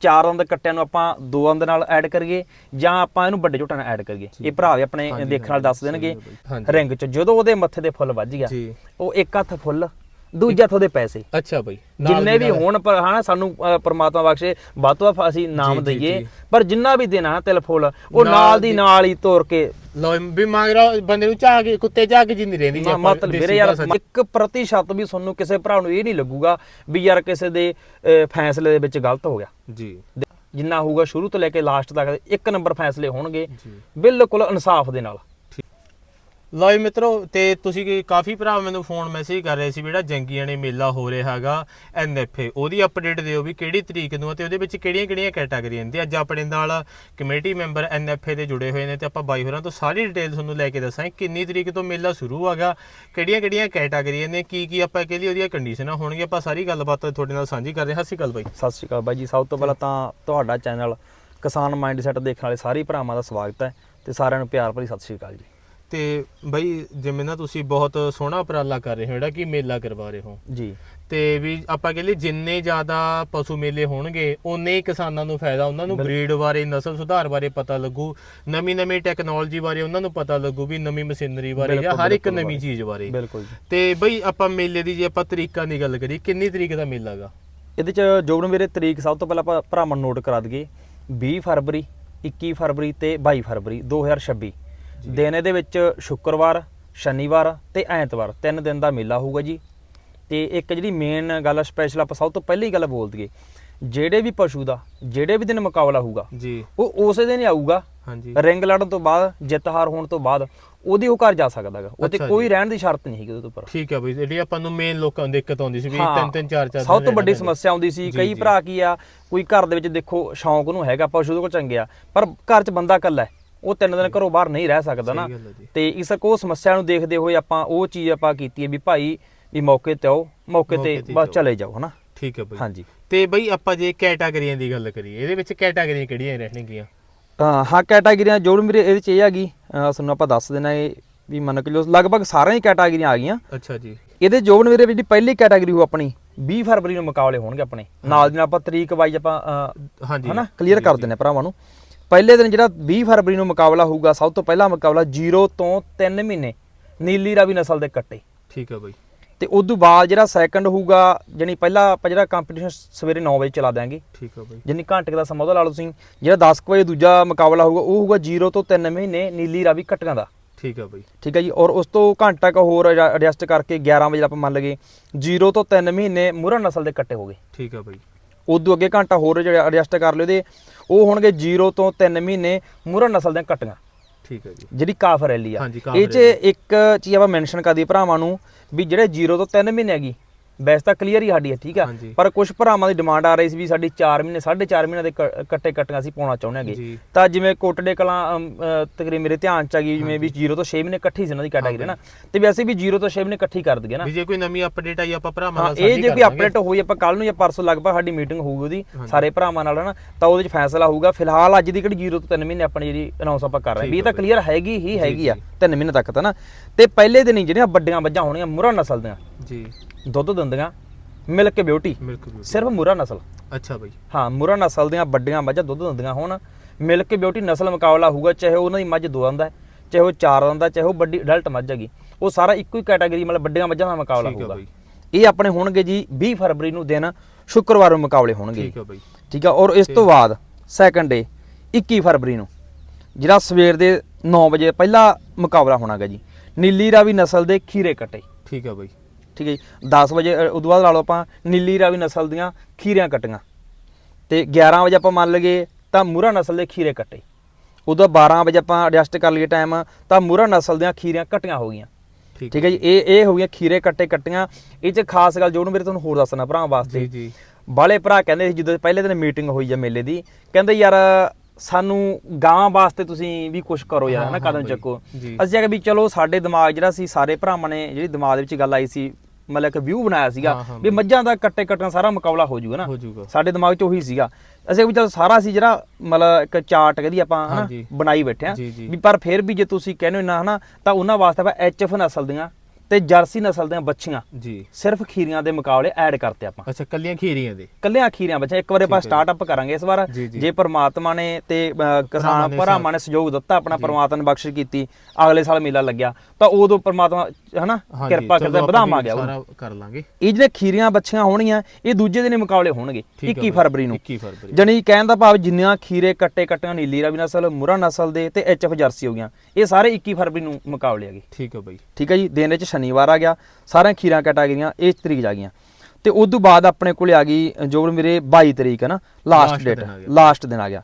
ਚਾਰ ਦੰਦ ਕੱਟਿਆਂ ਨੂੰ ਆਪਾਂ ਦੋ ਦੰਦ ਨਾਲ ਐਡ ਕਰੀਏ ਜਾਂ ਆਪਾਂ ਇਹਨੂੰ ਵੱਡੇ ਝੋਟਾਂ ਨਾਲ ਐਡ ਕਰੀਏ। ਇਹ ਭਰਾ ਵੀ ਆਪਣੇ ਦੇਖਣ ਨਾਲ ਦੱਸ ਦੇਣਗੇ। ਰਿੰਗ ਚ। ਜਦੋਂ ਉਹਦੇ ਮੱਥੇ ਤੇ ਫੁੱਲ ਵੱਜ ਗਿਆ ਉਹ ਇੱਕ ਹੱਥ ਫੁੱਲ ਦੂਜਾ ਹੱਥ ਉਹਦੇ ਪੈਸੇ। ਅੱਛਾ ਬਾਈ ਜਿੰਨੇ ਵੀ ਹੋਣ ਪਰ ਹਨਾ ਸਾਨੂੰ ਪ੍ਰਮਾਤਮਾ ਬਖਸ਼ੇ ਵੱਧ ਅਸੀਂ ਨਾਮ ਦਈਏ। ਪਰ ਜਿੰਨਾ ਵੀ ਦੇਣਾ ਹੈ ਤਿਲ ਫੁੱਲ ਉਹ ਨਾਲ ਦੀ ਨਾਲ ਹੀ ਤੋਰ ਕੇ। ਲੋ ਵੀ ਮੰਗ ਰਿਹਾ ਬੰਦੇ ਨੂੰ ਚਾਹ ਕੇ ਕੁੱਤੇ ਚਾਹ ਕੇ ਜਿੰਨੀ ਰਹਿੰਦੀ ਆਪਾਂ ਮਤਲਬ ਵੀਰੇ ਯਾਰ ਭਾਸ਼ਾ 'ਚ। ਇੱਕ ਪ੍ਰਤੀਸ਼ਤ ਵੀ ਤੁਹਾਨੂੰ ਕਿਸੇ ਭਰਾ ਨੂੰ ਇਹ ਨਹੀਂ ਲੱਗੂਗਾ ਵੀ ਯਾਰ ਕਿਸੇ ਦੇ ਫੈਸਲੇ ਦੇ ਵਿੱਚ ਗਲਤ ਹੋ ਗਿਆ। ਜੀ। ਜਿੰਨਾ ਹੋਊਗਾ ਸ਼ੁਰੂ ਤੋਂ ਲੈ ਕੇ ਲਾਸਟ ਤੱਕ ਇੱਕ ਨੰਬਰ ਫੈਸਲੇ ਹੋਣਗੇ। ਬਿਲਕੁਲ ਇਨਸਾਫ ਦੇ ਨਾਲ। ਲੋ ਜੀ ਮਿੱਤਰੋ, ਤੇ ਤੁਸੀਂ ਕੀ- ਕਾਫੀ ਭਰਾ ਮੈਨੂੰ ਫੋਨ ਮੈਸੇਜ ਕਰ ਰਹੇ ਸੀ ਵੀ ਜਿਹੜਾ ਜੰਗੀਆਂ ਨੇ ਮੇਲਾ ਹੋ ਰਿਹਾ ਹੈਗਾ ਐਨਐਫਏ ਉਹਦੀ ਅਪਡੇਟ ਦਿਓ ਵੀ ਕਿਹੜੀ ਤਰੀਕ ਨੂੰ ਆ ਤੇ ਉਹਦੇ ਵਿੱਚ ਕਿਹੜੀਆਂ-ਕਿਹੜੀਆਂ ਕੈਟਾਗਰੀਆਂ ਨੇ। ਤੇ ਅੱਜ ਆਪਣੇ ਨਾਲ ਕਮੇਟੀ ਮੈਂਬਰ ਐਨਐਫਏ ਦੇ ਜੁੜੇ ਹੋਏ ਨੇ ਤੇ ਆਪਾਂ ਬਾਈ ਹੋਰਾਂ ਤੋਂ ਸਾਰੀ ਡਿਟੇਲ ਤੁਹਾਨੂੰ ਲੈ ਕੇ ਦੱਸਾਂ ਕਿੰਨੀ ਤਰੀਕ ਤੋਂ ਮੇਲਾ ਸ਼ੁਰੂ ਹੈਗਾ, ਕਿਹੜੀਆਂ-ਕਿਹੜੀਆਂ ਕੈਟਾਗਰੀਆਂ ਨੇ ਕੀ ਕੀ ਆਪਾਂ ਕਹਿੰਦੇ ਉਹਦੀਆਂ ਕੰਡੀਸ਼ਨਾਂ ਹੋਣਗੀਆਂ ਆਪਾਂ ਸਾਰੀ ਗੱਲਬਾਤ ਤੁਹਾਡੇ ਨਾਲ ਸਾਂਝੀ ਕਰ ਰਹੇ ਹਾਂ। ਸਤਿ ਸ਼੍ਰੀ ਅਕਾਲ ਬਾਈ। ਸਤਿ ਸ਼੍ਰੀ ਅਕਾਲ ਬਾਈ ਜੀ, ਸਭ ਤੋਂ ਪਹਿਲਾਂ ਤਾਂ ਤੁਹਾਡਾ ਚੈਨਲ ਕਿਸਾਨ ਮਾਈਂਡਸੈਟ ਦੇਖਣ ਵਾਲੇ ਸਾਰੇ ਭਰਾਵਾਂ ਦਾ ਸਵਾਗਤ ਹੈ ਤੇ ਸਾਰਿਆਂ ਨੂੰ ਪਿਆਰ ਭਰੀ ਸਤਿ ਸ਼੍ਰੀ ਅਕਾਲ ਜੀ। ਤੇ ਬਾਈ ਜਿਵੇਂ ਨਾ ਤੁਸੀਂ ਬਹੁਤ ਸੋਹਣਾ ਉਪਰਾਲਾ ਕਰ ਰਹੇ ਹੋ ਜਿਹੜਾ ਕਿ ਮੇਲਾ ਕਰਵਾ ਰਹੇ ਹੋ। ਜੀ। ਤੇ ਵੀ ਆਪਾਂ ਕਹਿੰਦੇ ਜਿੰਨੇ ਜ਼ਿਆਦਾ ਪਸ਼ੂ ਮੇਲੇ ਹੋਣਗੇ ਉਨੇ ਹੀ ਕਿਸਾਨਾਂ ਨੂੰ ਫਾਇਦਾ ਉਹਨਾਂ ਨੂੰ ਬਰੀਡ ਬਾਰੇ ਨਸਲ ਸੁਧਾਰ ਬਾਰੇ ਪਤਾ ਲੱਗੂ ਨਵੀਂ ਨਵੀਂ ਟੈਕਨੋਲੋਜੀ ਬਾਰੇ ਉਹਨਾਂ ਨੂੰ ਪਤਾ ਲੱਗੂ ਵੀ ਨਵੀਂ ਮਸ਼ੀਨਰੀ ਬਾਰੇ ਜਾਂ ਹਰ ਇੱਕ ਨਵੀਂ ਚੀਜ਼ ਬਾਰੇ। ਬਿਲਕੁਲ ਤੇ ਬਈ ਆਪਾਂ ਮੇਲੇ ਦੀ ਜੇ ਆਪਾਂ ਤਰੀਕਾਂ ਦੀ ਗੱਲ ਕਰੀਏ ਕਿੰਨੀ ਤਰੀਕ ਦਾ ਮੇਲਾ ਗਾ? ਇਹਦੇ ਚ ਜੋਬਨ ਵੀਰੇ ਤਰੀਕ ਸਭ ਤੋਂ ਪਹਿਲਾਂ ਆਪਾਂ ਭਰਾਵਾਂ ਨੂੰ ਨੋਟ ਕਰਾ ਦਈਏ 20 ਫਰਵਰੀ 21 ਫਰਵਰੀ ਤੇ 22 ਫਰਵਰੀ 2026 ਦਿਨ ਇਹਦੇ ਵਿੱਚ ਸ਼ੁੱਕਰਵਾਰ ਸ਼ਨੀਵਾਰ ਤੇ ਐਤਵਾਰ ਤਿੰਨ ਦਿਨ ਦਾ ਮੇਲਾ ਹੋਊਗਾ ਜੀ। ਤੇ ਇੱਕ ਜਿਹੜੀ ਮੇਨ ਗੱਲ ਸਪੈਸ਼ਲ ਆਪਾਂ ਸਭ ਤੋਂ ਪਹਿਲੀ ਗੱਲ ਬੋਲ ਦਈਏ ਜਿਹੜੇ ਵੀ ਪਸ਼ੂ ਦਾ ਜਿਹੜੇ ਵੀ ਦਿਨ ਮੁਕਾਬਲਾ ਹੋਊਗਾ ਜੀ। ਉਹ ਉਸੇ ਦਿਨ ਹੀ ਆਊਗਾ। ਹਾਂਜੀ। ਰਿੰਗ ਲੜਨ ਤੋਂ ਬਾਅਦ ਜਿੱਤ ਹਾਰ ਹੋਣ ਤੋਂ ਬਾਅਦ ਉਹਦੀ ਉਹ ਘਰ ਜਾ ਸਕਦਾ ਹੈਗਾ ਉਹਤੇ ਕੋਈ ਰਹਿਣ ਦੀ ਸ਼ਰਤ ਨਹੀਂ ਹੈਗੀ ਉਹਦੇ ਉੱਪਰ। ਠੀਕ ਹੈ ਬਈ ਜਿਹੜੀ ਆਪਾਂ ਨੂੰ ਮੇਨ ਲੋਕਾਂ ਨੂੰ ਦਿੱਕਤ ਆਉਂਦੀ ਸੀ ਵੀ ਤਿੰਨ ਤਿੰਨ ਚਾਰ ਚਾਰ ਸਭ ਤੋਂ ਵੱਡੀ ਸਮੱਸਿਆ ਆਉਂਦੀ ਸੀ ਕਈ। ਭਰਾ ਕੀ ਆ ਕੋਈ ਘਰ ਦੇ ਵਿੱਚ ਦੇਖੋ ਸ਼ੌਂਕ ਨੂੰ ਹੈਗਾ ਪਸ਼ੂ ਦੇ ਕੋਲ ਚੰਗੇ ਆ ਪਰ ਘਰ 'ਚ ਬੰਦਾ ਇਕੱਲਾ ਹੈ। ਉਹ ਤਿੰਨ ਦਿਨ ਘਰੋਂ ਬਾਹਰ ਨਹੀਂ ਰਹਿ ਸਕਦਾ ਨਾ। ਤੇ ਇਸ ਕੋ ਸਮੱਸਿਆ ਨੂੰ ਦੇਖਦੇ ਹੋਏ ਆਪਾਂ ਉਹ ਚੀਜ਼ ਆਪਾਂ ਕੀਤੀ ਹੈ ਵੀ ਭਾਈ ਵੀ ਮੌਕੇ ਤੇ ਆਓ ਮੌਕੇ ਤੇ ਬਸ। ਚਲੇ ਜਾਓ ਹਨਾ? ਠੀਕ ਹੈ ਬਈ। ਹਾਂਜੀ। ਤੇ ਬਈ ਆਪਾਂ ਜੇ ਕੈਟਾਗਰੀਆਂ ਦੀ ਗੱਲ ਕਰੀਏ ਇਹਦੇ ਵਿੱਚ ਕੈਟਾਗਰੀਆਂ ਕਿਹੜੀਆਂ ਰਹਿਣਗੀਆਂ? ਹਾਂ ਕੈਟਾਗਰੀਆਂ ਜੋੜ ਮੇਰੇ ਇਹਦੇ 'ਚ ਇਹ ਹੈਗੀ ਅਹ ਤੁਹਾਨੂੰ ਆਪਾਂ ਦੱਸ ਦੇਣਾ ਇਹ ਵੀ ਮੰਨ ਕੇ ਲਓ ਲਗਭਗ ਸਾਰੀਆਂ ਹੀ ਕੈਟਾਗਰੀਆਂ ਆ ਗਈਆਂ। ਅੱਛਾ ਜੀ। ਇਹਦੇ ਜੋਬਨ ਵੀਰੇ ਜਿਹੜੀ ਪਹਿਲੀ ਕੈਟਾਗਰੀ ਹੋ ਆਪਣੀ 20 ਫਰਵਰੀ ਨੂੰ ਮੁਕਾਬਲੇ ਹੋਣਗੇ ਆਪਣੇ। ਨਾਲ ਦੀ ਨਾਲ ਆਪਾਂ ਤਰੀਕ ਵਾਈਜ਼ ਆਪਾਂ ਹਾਂਜੀ। ਹਨਾ ਕਲੀਅਰ ਕਰ ਦਿੰਨੇ ਭਰਾਵਾਂ ਨੂੰ। ਪਹਿਲੇ ਦਿਨ ਜਿਹੜਾ 20 ਫਰਵਰੀ ਨੂੰ ਮੁਕਾਬਲਾ ਹੋਊਗਾ ਸਭ ਤੋਂ ਪਹਿਲਾ ਮੁਕਾਬਲਾ 0 ਤੋਂ 3 ਮਹੀਨੇ ਨੀਲੀ ਰਾਵੀ ਨਸਲ ਦੇ ਕੱਟੇ। ਠੀਕ ਹੈ ਬਈ। ਤੇ ਉਸ ਤੋਂ ਬਾਅਦ ਜਿਹੜਾ ਸੈਕੰਡ ਹੋਊਗਾ ਜਾਣੀ ਪਹਿਲਾ ਆਪਾਂ ਜਿਹੜਾ ਕੰਪੀਟੀਸ਼ਨ ਸਵੇਰੇ 9 ਵਜੇ ਚਲਾ ਦਿਆਂਗੇ। ਠੀਕ ਹੈ ਬਈ। ਜਾਣੀ ਘੰਟੇ ਦਾ ਸਮਾਂ ਉਹਦਾ ਲਾ ਲਓ ਤੁਸੀਂ ਜਿਹੜਾ 10 ਕੁ ਵਜੇ ਦੂਜਾ ਮੁਕਾਬਲਾ ਹੋਊਗਾ ਉਹ ਹੋਊਗਾ 0 ਤੋਂ 3 ਮਹੀਨੇ ਨੀਲੀ ਰਾਵੀ ਕੱਟੀਆਂ ਦਾ। ਠੀਕ ਹੈ ਬਈ। ਠੀਕ ਹੈ ਜੀ ਔਰ ਉਸ ਤੋਂ ਘੰਟਾ ਕੁ ਹੋਰ ਐਡਜਸਟ ਕਰਕੇ 11 ਵਜੇ ਆਪਾਂ ਮੰਨ ਲਗੇ 0 ਤੋਂ 3 ਮਹੀਨੇ ਮੁਰਾ ਨਸਲ ਦੇ ਕੱਟੇ ਹੋ ਗਏ ਠੀਕ ਹੈ ਬਈ। ਉਦੋਂ ਅੱਗੇ ਘੰਟਾ ਹੋਰ ਜਿਹੜਾ ਐਡਜਸਟ ਕਰ ਲਿਓ ਇਹਦੇ ਉਹ ਹੋਣਗੇ 0 ਤੋਂ 3 ਮਹੀਨੇ ਮੁਰਾ ਨਸਲ ਦੀਆਂ ਕੱਟੀਆਂ। ਠੀਕ ਹੈ ਜੀ। ਜਿਹੜੀ ਕਾਫ ਰੈਲੀ ਆ। ਇਹ 'ਚ ਇੱਕ ਚੀਜ਼ ਆਪਾਂ ਮੈਂਸ਼ਨ ਕਰਦੀ ਭਰਾਵਾਂ ਨੂੰ ਵੀ ਜਿਹੜੇ 0 ਤੋਂ 3 ਮਹੀਨੇ ਹੈਗੀ ਵੈਸੇ ਤਾਂ ਕਲੀਅਰ ਹੀ ਸਾਡੀ ਹੈ ਠੀਕ ਆ। ਪਰ ਕੁਝ ਭਰਾਵਾਂ ਦੀ ਡਿਮਾਂਡ ਆ ਰਹੀ ਸੀ ਵੀ ਸਾਡੀ 4 ਮਹੀਨੇ 4.5 ਮਹੀਨੇ ਦੇ ਕੱਟੇ ਕੱਟੀਆਂ ਅਸੀਂ ਪਾਉਣਾ ਚਾਹੁੰਦੇ ਹੈਗੇ। ਤਾਂ ਜਿਵੇਂ ਕੋਟੜੇ ਕਲਾਂ ਤਕਰੀਬਨ ਮੇਰੇ ਧਿਆਨ ਚ ਆ ਗਈ ਜਿਵੇਂ ਵੀ 0 ਤੋਂ 6 ਮਹੀਨੇ ਇਕੱਠੀ ਸੀ ਉਹਨਾਂ ਦੀ ਕੈਟਾਗਰੀ ਨਾ? ਤੇ ਵੈਸੇ ਵੀ 0 ਤੋਂ 6 ਮਹੀਨੇ ਇਕੱਠੀ ਕਰ ਦਈਏ ਨਾ। ਵੀ ਜੇ ਕੋਈ ਨਵੀਂ ਅਪਡੇਟ ਆਈ ਆਪਾਂ ਭਰਾਵਾਂ ਨਾਲ ਇਹ ਜੇ ਕੋਈ। ਅਪਡੇਟ ਹੋਈ ਆਪਾਂ ਕੱਲ ਨੂੰ ਜਾਂ ਪਰਸੋਂ ਲਗਭਗ ਸਾਡੀ ਮੀਟਿੰਗ ਹੋਊਗੀ ਉਹਦੀ ਸਾਰੇ ਭਰਾਵਾਂ ਨਾਲ ਹਨਾ ਤਾਂ ਉਹਦੇ ਵਿੱਚ ਫੈਸਲਾ ਹੋਊਗਾ। ਫਿਲਹਾਲ ਅੱਜ ਦੀ ਕਿਹੜੀ 0 ਤੋਂ 3 ਮਹੀਨੇ ਆਪਣੀ ਜਿਹੜੀ ਅਨਾਉਂਸ ਆਪਾਂ ਕਰ ਰਹੇ ਵੀ ਇਹ ਤਾਂ ਕਲੀਅਰ ਹੈਗੀ ਹੀ ਹੈਗੀ ਆ 3 ਮਹੀਨੇ ਤੱਕ ਤਾਂ ਨਾ। ਤੇ ਪਹਿਲੇ ਦਿਨ ਹੀ ਜਿਹੜੀਆਂ ਵੱਡੀਆਂ ਮੱਝਾਂ ਹੋਣੀਆਂ ਮੁਰਾ ਨਸਲ ਦੀਆਂ। ਜੀ। ਦੁੱਧ ਦਿੰਦੀਆਂ ਮਿਲਕ ਬਿਊਟੀ। ਮਿਲਕ ਵੀ ਸਿਰਫ ਮੁਰਾ ਨਸਲ। ਅੱਛਾ ਬਈ। ਹਾਂ ਮੁਰਾ ਨਸਲ ਦੀਆਂ ਵੱਡੀਆਂ ਮੱਝਾਂ ਦੁੱਧ ਦਿੰਦੀਆਂ ਹੋਣ। ਮਿਲਕ ਬਿਊਟੀ ਨਸਲ ਮੁਕਾਬਲਾ ਹੋਊਗਾ ਚਾਹੇ ਉਹਨਾਂ ਦੀ ਮੱਝ ਦੋ ਦੰਦ ਹੈ ਚਾਹੇ ਉਹ ਚਾਰ ਦੰਦ ਹੈ ਚਾਹੇ ਉਹ ਵੱਡੀ ਅਡਲਟ ਮੱਝ ਹੈਗੀ। ਉਹ ਸਾਰਾ ਇੱਕੋ ਹੀ ਕੈਟਾਗਰੀ ਮਤਲਬ ਵੱਡੀਆਂ ਮੱਝਾਂ ਦਾ ਮੁਕਾਬਲਾ ਹੈ ਹੋਊਗਾ। ਇਹ ਆਪਣੇ ਹੋਣਗੇ ਜੀ 20 ਫਰਵਰੀ ਨੂੰ ਦਿਨ ਸ਼ੁੱਕਰਵਾਰ ਨੂੰ ਮੁਕਾਬਲੇ ਹੋਣਗੇ। ਠੀਕ ਹੈ ਬਈ। ਠੀਕ ਆ ਔਰ ਇਸ ਤੋਂ ਬਾਅਦ ਸੈਕੰਡ ਡੇ 21 ਫਰਵਰੀ ਨੂੰ ਜਿਹੜਾ ਸਵੇਰ ਦੇ 9 ਵਜੇ ਪਹਿਲਾ ਮੁਕਾਬਲਾ ਹੋਣਾਗਾ ਜੀ। ਨੀਲੀ ਰਾਵੀ ਨਸਲ ਦੇ ਖੀਰੇ ਕੱਟੇ। ਠੀਕ ਹੈ ਬਈ। ਠੀਕ ਹੈ ਜੀ। 10 ਵਜੇ ਉਦੋਂ ਬਾਅਦ ਲਾ ਲਓ ਆਪਾਂ ਨੀਲੀ ਰਾਵੀ ਨਸਲ ਦੀਆਂ ਖੀਰਿਆਂ ਕੱਟੀਆਂ। ਤੇ 11 ਵਜੇ ਆਪਾਂ ਮੰਨ ਲਈਏ ਤਾਂ ਮੂਰਾ ਨਸਲ ਦੇ ਖੀਰੇ ਕੱਟੇ। ਉਦੋਂ 12 ਵਜੇ ਆਪਾਂ ਐਡਜਸਟ ਕਰ ਲਈਏ ਟਾਈਮ ਤਾਂ ਮੂਰਾ ਨਸਲ ਦੀਆਂ ਖੀਰਿਆਂ ਕੱਟੀਆਂ ਹੋ ਗਈਆਂ। ਠੀਕ ਹੈ ਜੀ। ਇਹ ਇਹ ਹੋ ਗਈਆਂ ਖੀਰੇ ਕੱਟੇ ਕੱਟੀਆਂ। ਇਹ ਚ ਖਾਸ ਗੱਲ ਜੋ ਨੂੰ ਮੇਰੇ ਤੁਹਾਨੂੰ ਹੋਰ ਦੱਸਣਾ ਭਰਾ ਵਾਸਤੇ। ਜੀ ਜੀ। ਬਾਲੇ ਭਰਾ ਕਹਿੰਦੇ ਸੀ ਜਦੋਂ ਪਹਿਲੇ ਦਿਨ ਮੀਟਿੰਗ ਹੋਈ ਆ ਮੇਲੇ ਦੀ ਕਹਿੰਦੇ ਯਾਰ ਸਾਨੂੰ ਗਾਂ ਵਾਸਤੇ ਤੁਸੀਂ ਵੀ ਕੁਝ ਕਰੋ ਯਾਰ ਹਾਂ ਕਦਮ ਚੱਕੋ। ਅਸੀਂ ਕਿਹਾ ਵੀ ਚਲੋ ਸਾਡੇ ਦਿਮਾਗ ਜਿਹੜਾ ਸੀ ਸਾਰੇ ਭਰਾਵਾਂ ਨੇ ਜਿਹੜੀ ਦਿਮਾਗ ਦੇ ਵਿੱਚ ਗੱਲ ਆਈ ਸੀ ਮਤਲਬ ਇੱਕ ਵਿਊ ਬਣਾਇਆ ਸੀਗਾ ਵੀ ਮੱਝਾਂ ਦਾ ਕੱਟੇ ਕੱਟਣਾ ਸਾਰਾ ਮੁਕਾਬਲਾ ਹੋ ਜਾਊਗਾ ਨਾ। ਸਾਡੇ ਦਿਮਾਗ 'ਚ ਉਹੀ ਸੀਗਾ। ਅਸੀਂ ਵੀ ਚਲ ਸਾਰਾ ਸੀ ਜਿਹੜਾ ਮਤਲਬ ਇੱਕ ਚਾਰਟ ਕਹਦੀ ਆਪਾਂ ਹਨਾ। ਬਣਾਈ ਬੈਠੇ ਆ। ਵੀ ਪਰ ਫਿਰ ਵੀ ਜੇ ਤੁਸੀਂ ਕਹਿੰਦੇ ਹੋ ਨਾ ਹਨਾ ਤਾਂ ਉਹਨਾਂ ਵਾਸਤੇ ਆਪਾਂ ਐਚਐਫ ਨਸਲ ਦੀਆਂ ਤੇ ਜਰਸੀ ਨਸਲ ਦੀਆਂ ਬੱਚੀਆਂ ਜੀ। ਸਿਰਫ ਖੀਰੀਆਂ ਦੇ ਮੁਕਾਬਲੇ ਐਡ ਕਰਤੇ ਆਪਾਂ। ਅੱਛਾ ਕੱਲੀਆਂ ਖੀਰੀਆਂ ਦੇ? ਕੱਲਿਆਂ ਖੀਰੀਆਂ ਬੱਚਾ ਇੱਕ ਵਾਰੀ ਆਪਾਂ ਸਟਾਰਟਅਪ ਕਰਾਂਗੇ ਇਸ ਵਾਰ। ਜੀ, ਪਰਮਾਤਮਾ ਨੇ ਤੇ ਕਿਸਾਨ ਭਰਾਵਾਂ ਨੇ ਸਹਿਯੋਗ ਦਿੱਤਾ ਆਪਣਾ ਪਰਮਾਤਮਾ ਨੇ ਬਖਸ਼ਿਸ਼ ਕੀਤੀ ਅਗਲੇ ਸਾਲ ਮੇਲਾ ਲੱਗਿਆ ਤਾਂ ਉਦੋਂ ਪਰਮਾਤਮਾ ਹਨਾ? ਕਿਰਪਾ ਕਰਦਾ ਆਪਾਂ ਵਧਾਵਾਂ ਵੀ ਗਿਆ ਉਹ। ਸਾਰਾ ਕਰ ਲਾਂਗੇ। ਇਹ ਜਿਹੜੇ ਖੀਰੀਆਂ ਬੱਚੀਆਂ ਹੋਣਗੀਆਂ ਇਹ ਦੂਜੇ ਦਿਨ ਹੀ ਮੁਕਾਬਲੇ ਹੋਣਗੇ ਠੀਕ ਆ 21 ਫਰਵਰੀ ਨੂੰ। 21 ਫਰਵਰੀ। ਜਣੀ ਕਹਿਣ ਦਾ ਭਾਵ ਜਿੰਨੀਆਂ ਖੀਰੇ ਕੱਟੇ ਕੱਟੀਆਂ ਨੀਲੀ ਰਾਵੀ ਨਸਲ ਮੁਰਾ ਨਸਲ ਦੇ ਤੇ ਐਚਐਫ ਜਰਸੀ ਹੋ ਗਈਆਂ ਇਹ ਸਾਰੇ 21 ਫਰਵਰੀ ਨੂੰ ਮੁਕਾਬਲੇ ਹੈਗੇ। ਠੀਕ ਆ ਬਾਈ। ਠੀਕ ਹੈ ਜੀ ਦਿਨ ਵਿੱਚ ਸ਼ਨੀਵਾਰ ਆ ਗਿਆ ਸਾਰੀਆਂ ਖੀਰਾਂ ਕੈਟਾਗਰੀਆਂ ਇਸ ਤਰੀਕ ਜਾ ਗਈਆਂ। ਤੇ ਉਸ ਤੋਂ ਬਾਅਦ ਆਪਣੇ ਕੋਲੇ ਆ ਗਈ ਜੋ ਮੇਰੇ 22 ਤਰੀਕ ਹੈ ਨਾ ਲਾਸਟ ਡੇਟ। ਲਾਸਟ ਦਿਨ ਆ ਗਿਆ।